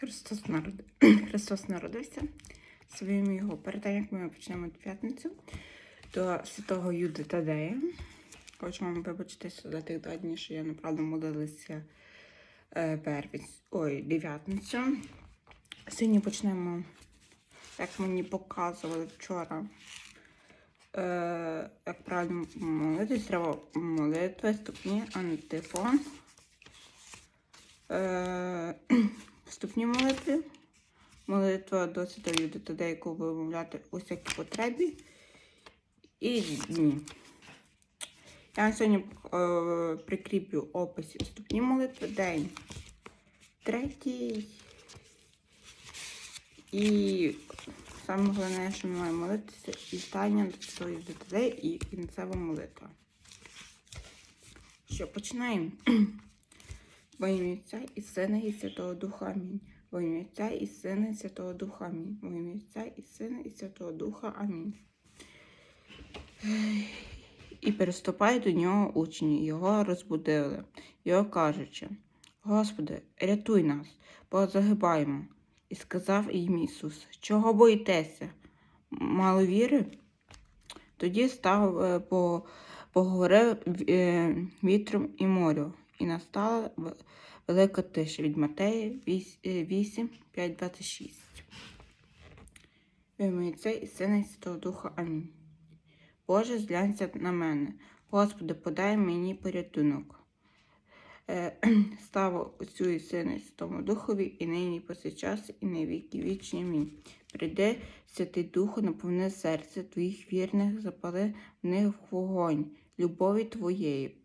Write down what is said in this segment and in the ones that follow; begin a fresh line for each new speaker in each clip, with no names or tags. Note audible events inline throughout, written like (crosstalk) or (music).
Христос, народ... (clears throat) Христос народився. Своїм його. Перед тим, як ми почнемо п'ятницю до святого Юди Тадея. Хочу вам вибачитися за тих два дні, що я неправда молилася е, первість, ой, дев'ятницю. Сьогодні почнемо, як мені показували вчора. Е, як правильно молитись, треба молитви, ступні, антифон. Е, (clears throat) вступні молитви. Молитва до святої Юди Тадея, яку вимовляти у всякій потребі. І дні. Я вам сьогодні е, прикріплю опис вступні молитви. День третій. І саме головне, що ми маємо молитися, і стання до святої Юди Тадея і кінцева молитва. Що, починаємо. Во ім'я Отця і Сина і Святого Духа Амінь. Во ім'я Отця і Сина і Святого Духа Амінь. Во ім'я Отця і Сина і Святого Духа Амінь. І переступають до нього учні, його розбудили, його кажучи, Господи, рятуй нас, бо загибаємо. І сказав їм Ісус, чого боїтеся? Мало віри? Тоді став е, поговорив е, вітром і морю, і настала велика тиша від Матея 8, 5, 26. В ім'я Отця і Сина і Святого Духа. Амінь. Боже, зглянься на мене. Господи, подай мені порятунок. Е, (clears throat) Слава Отцю і Сину і Святому Духові, і нині і повсякчас, і на віки вічні. Амінь. Прийди, Святий Духу, наповни серце твоїх вірних, запали в них вогонь, любові твоєї.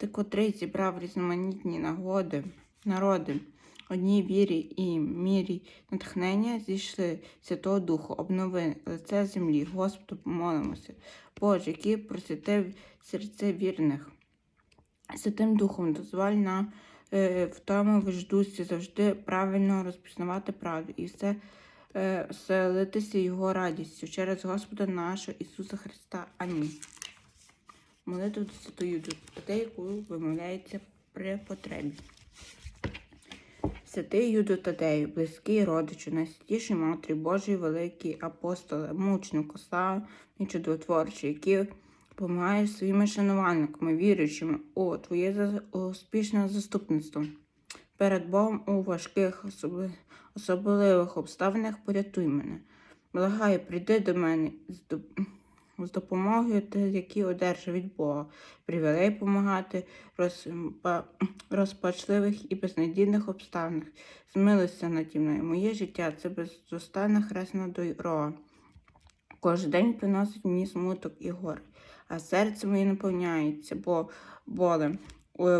Ти, котрий зібрав різноманітні нагоди, народи, одній вірі і мірі натхнення зійшли Святого Духу, обнови лице землі, Господу помолимося. Боже, який просвятив серце вірних. Святим Духом дозволь нам е, в тому виждусі завжди правильно розпізнавати правду і все е, вселитися Його радістю через Господа нашого Ісуса Христа. Амінь. Молитву до Святої Юди, яку вимовляється при потребі. Святий Юдо Тадею, близький родичу, найсвятіший матері Божої, великий апостоле, мучнику, славний чудотворчий, який допомагаєш своїми шанувальниками, віруючими у Твоє успішне заступництво. Перед Богом у важких особливих обставинах порятуй мене. Благаю, прийди до мене з допомогою, які одержав від Бога, привілей допомагати розпа- розпачливих і безнадійних обставинах. Змилися наді мною. Моє життя це безостанна хресна дорога. Кожен день приносить мені смуток і горе, а серце моє наповняється, бо болем.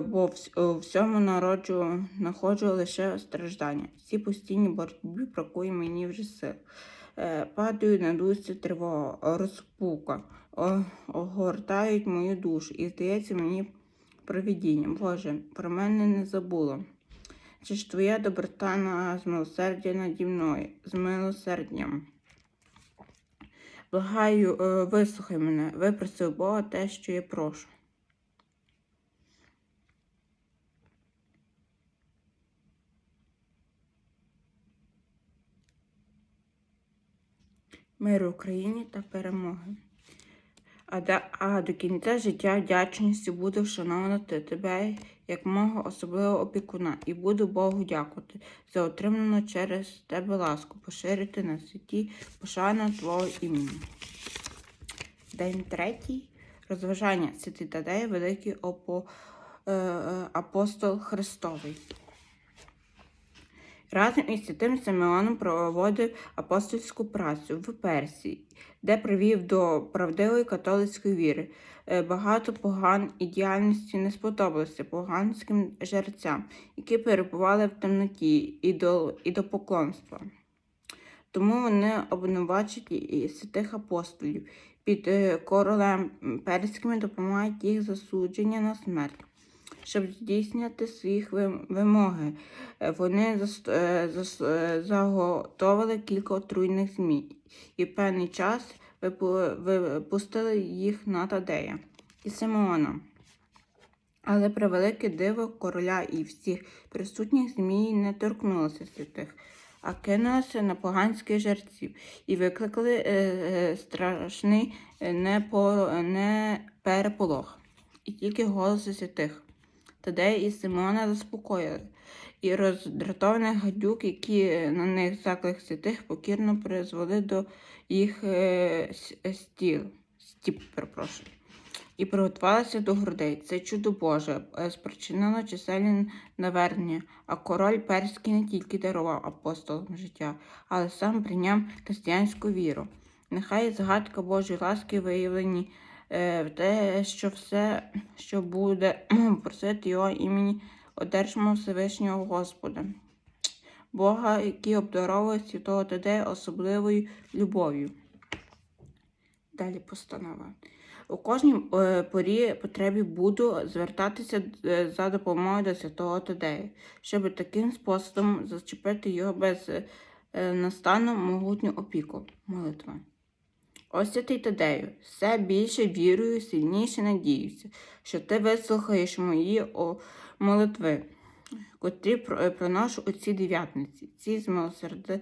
Бо у всьому народжу знаходжу лише страждання. Всі постійні боротьбі бракує мені вже сил. Е, Падаю на дусі тривога, розпука, огортають мою душу, і здається мені провідіння. Боже, про мене не забуло. Чи ж твоя доброта на змилосердя наді мною, з милосердям? Благаю, е, вислухай мене, випроси у Бога те, що я прошу. Миру Україні та перемоги. А, да, а до кінця життя вдячністю буду вшановувати тебе як мого особливого опікуна і буду Богу дякувати за отриману через тебе ласку, поширити на світі пошану Твого імені. День третій. Розважання Святий Тадей, великий опо, е, е, апостол Христовий. Разом із святим Симеоном проводив апостольську працю в Персії, де привів до правдивої католицької віри. Е, Багато поган і діяльності не сподобалося поганським жерцям, які перебували в темноті і до, і до поклонства. Тому вони обвинувачують і святих апостолів під е, королем перським допомагають їх засудження на смерть. Щоб здійснити своїх вим- вимоги, Е, вони е, е, заготовили кілька отруйних змій і певний час випу- випустили їх на Тадея і Симеона. Але превелике диво короля і всіх присутніх змії не торкнулося святих, а кинулося на поганських жерців і викликали е, страшний непо, не переполох. І тільки голоси святих. Тадея і Симона заспокоїли, і роздратований гадюк, які на них заклик святих, покірно призвели до їх е, стіл, стіп, перепрошую і приготувалася до грудей. Це чудо Боже е, спричинило чисельні навернення, а король перський не тільки дарував апостолам життя, але сам прийняв християнську віру. Нехай згадка Божої ласки виявлені те, що все, що буде (clears throat) просити його імені, одержимо Всевишнього Господа. Бога, який обдаровує святого Тадея особливою любов'ю. Далі постанова. У кожній е, порі потребі буду звертатися е, за допомогою до святого Тадея, щоб таким способом зачепити його без е, е, настану могутню опіку. Молитва. Ось святий Тадею, все більше вірую, сильніше надіюся, що ти вислухаєш мої о, молитви, котрі е, проношу у цій дев'ятниці. Ці змилосерди,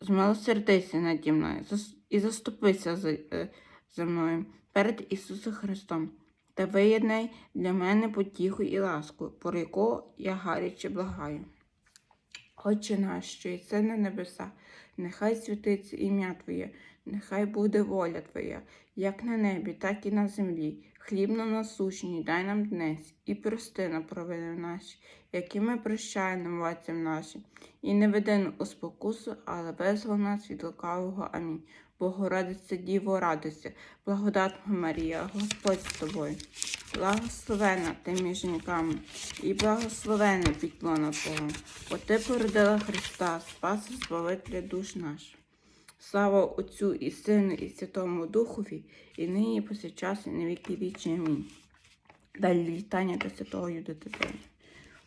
змилосердися наді мною і заступися за, е, за мною перед Ісусом Христом та виєднай для мене потіху і ласку, про яку я гаряче благаю. Отче наш, що єси на небеса, нехай святиться ім'я Твоє, нехай буде воля Твоя, як на небі, так і на землі. Хліб нам насущний дай нам днес, і прости на провини наші, які ми прощаємо винуватцям нашим, і не веди у спокусу, але визвол нас від лукавого. Амінь. Богородиця Діво, радуйся, благодатна Марія, Господь з тобою. Благословена ти між жінками, і благословене підлона Твого, бо ти породила Христа, Спаса Збавителя душ наш. Слава Отцю і Сину, і Святому Духові, і нині, повсякчас, і на віки вічні. Амінь. Далі вітання до святого Юдитителя.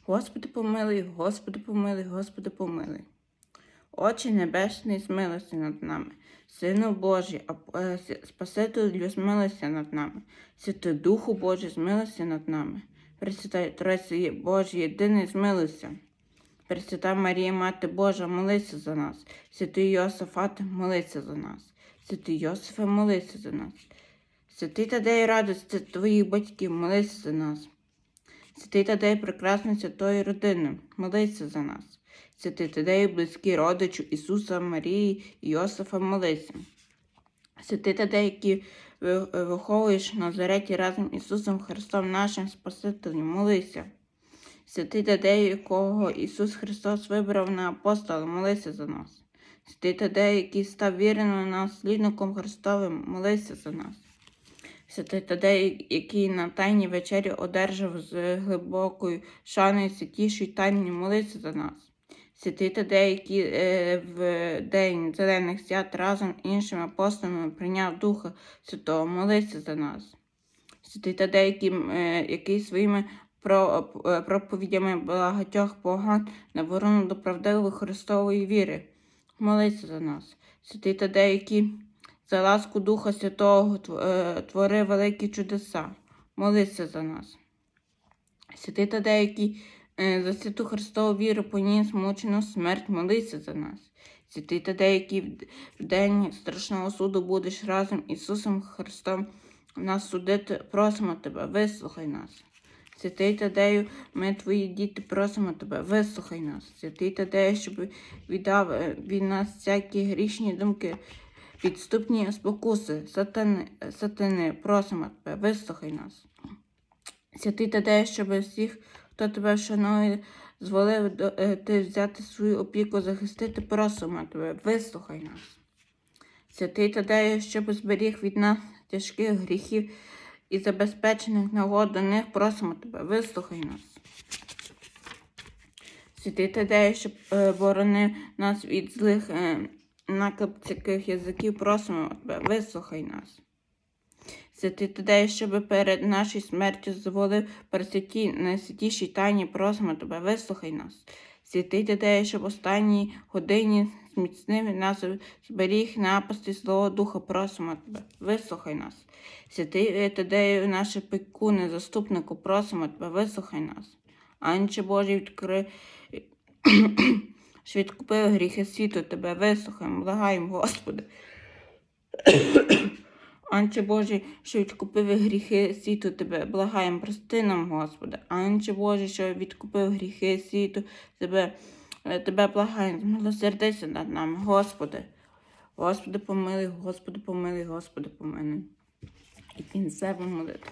Господи помилуй, Господи помилуй, Господи помилуй. Отче Небесний, змилися над нами. Сину Божий, е, Спасителю, змилися над нами. Святий Духу Божий, змилися над нами. Пресвятай Тройці Божий, єдиний змилися. Пресвята Марія, Мати Божа, молися за нас. Святий Йосифате, молися за нас. Святий Йосифе, молися за нас. Святий Тадей, радості твоїх батьків, молися за нас. Святий Тадей, прекрасний святої родини, молися за нас. Святий Тадей, близький родичу Ісуса, Марії і Йосифа, молися. Святий Тадей, який виховуєш в Назареті разом Ісусом Христом, нашим Спасителем, молися. Святий Тадей, якого Ісус Христос вибрав на апостола, молися за нас. Святий Тадей, який став вірним наслідником Христовим, молися за нас. Святий Тадей, який на тайній вечері одержав з глибокою шаною святішої тайні, молиться за нас. Святий Тадей, який е, в день зелених свят разом з іншими апостолами прийняв Духа Святого, молиться за нас. Святий Тадей, який, е, який своїми проповідями багатьох поган навернув до правдивої Христової віри, молиться за нас. Святий Тадей, який за ласку Духа Святого е, творив великі чудеса. Молися за нас. Святий Тадей, який е, за святу Христову віру поніс мучену смерть, молися за нас. Святий Тадей, який в день страшного суду будеш разом Ісусом Христом нас судити, просимо Тебе, вислухай нас. Святий Тадею, ми твої діти просимо тебе, вислухай нас. Святий Тадею, щоб віддав е, від нас всякі грішні думки, підступні спокуси, сатани, сатани, просимо тебе, вислухай нас. Святий Тадею, щоб всіх, хто тебе шанує, зволив е, ти взяти свою опіку, захистити, просимо тебе, вислухай нас. Святий Тадею, щоб зберіг від нас тяжких гріхів і забезпечених нагод до них, просимо тебе, вислухай нас. Святий Тадею, щоб е, боронив нас від злих е, наклепцяких язиків, просимо тебе, вислухай нас. Святий Тадею, щоб перед нашою смертю дозволив пресвяті найсвятішій тайні, просимо тебе, вислухай нас. Святий Тадею, щоб в останній годині зміцнив нас, зберіг напасти Злого Духа, просимо тебе, вислухай нас. Святий Тадею, наше пекуне, заступнику, просимо тебе, вислухай нас. Анче Божий, відкри... (clears throat) що відкупив гріхи світу, тебе вислухаємо, благаємо, Господи. (clears throat) Анче Божий, що відкупив гріхи світу тебе, благаємо, прости нам, Господи. Анче Божий, що відкупив гріхи світу тебе, е, тебе благаємо, змилосердися над нами, Господи. Господи, помилуй, Господи, помилуй, Господи, помилуй. І кінцева молитва.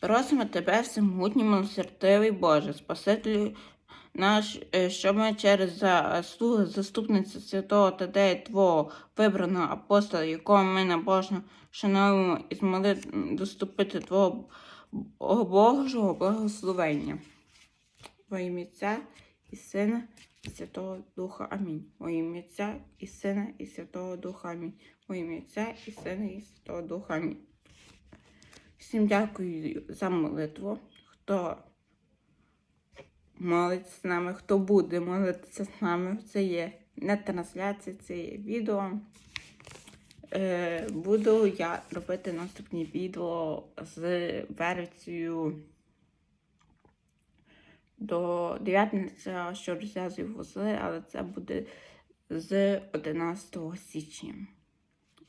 Просимо тебе, всемогутній милосердивий Боже, Спасителю наш, е, що ми через заслуги заступниці святого Тадея Твого вибраного апостола, якого ми набожно шануємо і змогли доступити Твого Божого благословення. Во ім'я Отця і Сина і Святого Духа. Амінь. Во ім'я Отця і Сина і Святого Духа. Амінь. Во ім'я Отця і Сина і Святого Духа. Амінь. Всім дякую за молитву. Хто молиться з нами, хто буде молитися з нами. Це є не трансляція, це є відео. Е, буду я робити наступні відео з версією до 9, що розв'язую вузли, але це буде з 11 січня.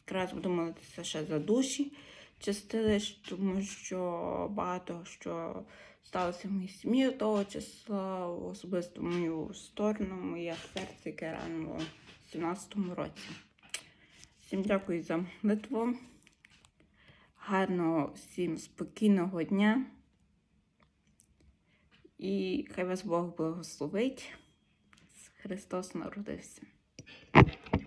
Якраз буду молитися ще за душі чистилищ, тому що багато що сталося в моїй сім'ї того числа, особисто в мою сторону, моє серце, яке ранило в 17-му році. Всім дякую за молитву. Гарного всім спокійного дня. І хай вас Бог благословить. Христос народився.